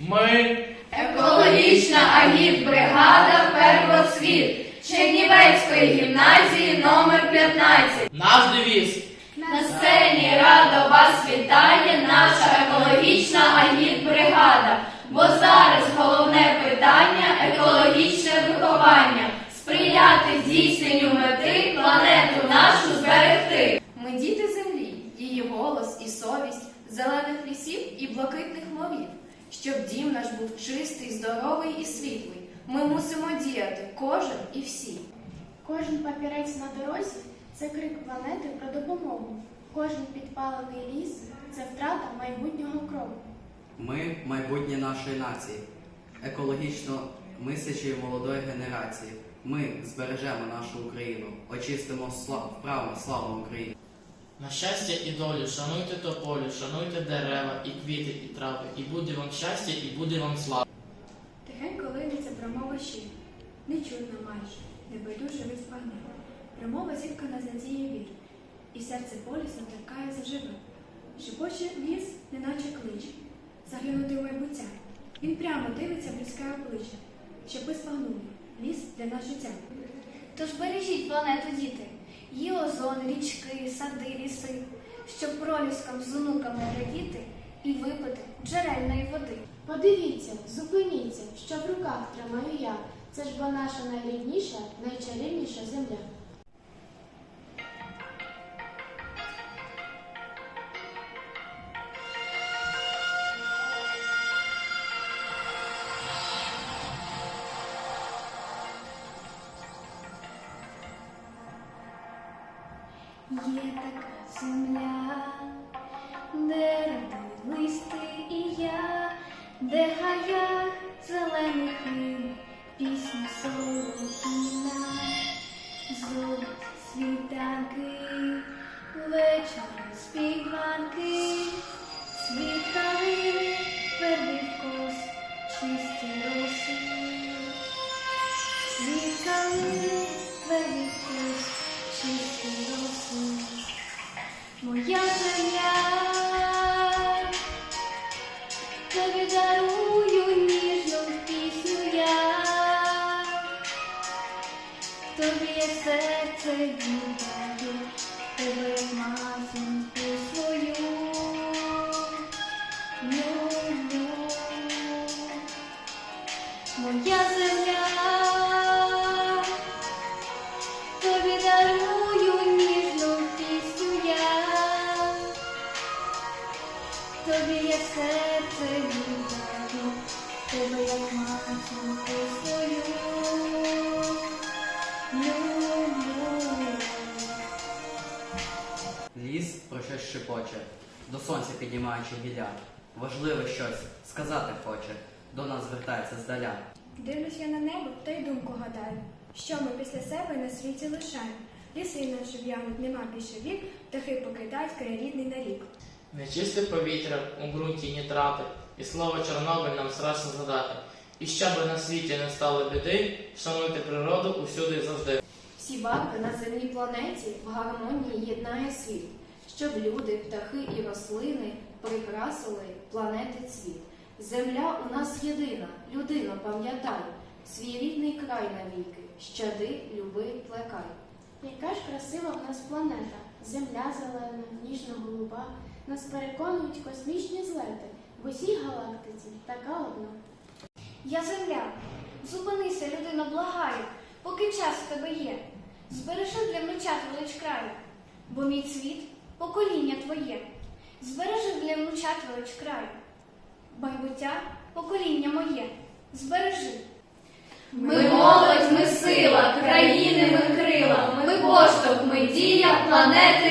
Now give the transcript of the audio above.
Ми Екологічна агітбригада Первоцвіт Чернівецької гімназії номер 15. наш девіз. На сцені радо вас вітає наша екологічна агітбригада. Бо зараз головне питання екологічне виховання. Сприяти здійсненню мети планету нашу зберегти. Ми діти землі, її голос і совість, зелених лісів і блакитних морів. Щоб дім наш був чистий, здоровий і світлий. Ми мусимо діяти, кожен і всі. Кожен папірець на дорозі це крик планети про допомогу. Кожен підпалений ліс це втрата майбутнього кроку. Ми майбутнє нашої нації, екологічно мислячої молодої генерації. Ми збережемо нашу Україну, очистимо славу, вправо славу України. На щастя і долю, шануйте тополю, шануйте дерева, і квіти, і трави, і буде вам щастя, і буде вам слава. Тихенько линеться промова щит, не чутно майже, не байдуже відспагне. Промова зіткана з надії вір, і серце болісно торкає заживе. Шепоче ліс, неначе клич, заглянути у майбуття. Він прямо дивиться в людське обличчя, щоб ви спагнули. Ліс для нас життя. Тож бережіть планету, діти, річки, сади, ліси, щоб проліскам з онуками радіти і випити джерельної води. Подивіться, зупиніться, що в руках тримаю я. Це ж бо наша найрідніша, найчарівніша земля. Є така земля, тобі дарую ніжну пісню я, тобі я серце віддаю, тебе матінку свою. Моя земля, тобі серце віддаю, тебе як матінку свою люблю. Ліс про щось шепоче, до сонця піднімаючи гілля. Важливе щось сказати хоче, до нас звертається здаля. Дивлюсь я на небо та й думку гадаю, що ми після себе на світі лишаємо. Ліси наші в'януть, нема більше вік, птахи покидають край рідний на рік. Нечисте повітря у ґрунті нітрати, і слово Чорнобиль нам страшно згадати. І щоб на світі не стало біди, шануйте природу усюди і завжди. Всі барви на земній планеті в гармонії єднає світ, щоб люди, птахи і рослини прикрасили планети цвіт. Земля у нас єдина, людина, пам'ятай, свій рідний край навіки, щади, люби, плекай. Яка ж красива в нас планета, земля зелена, ніжно-голуба. Нас переконують космічні злети, в усій галактиці така одна. Я земля, зупинися, людина, благаю, поки час в тебе є. Збережи для внучат велич краю, бо мій цвіт покоління твоє. Збережи для внучат велич краю, майбуття покоління моє. Збережи. Ми молодь, ми сила, країни ми крила, ми поштовх, ми дія, планети.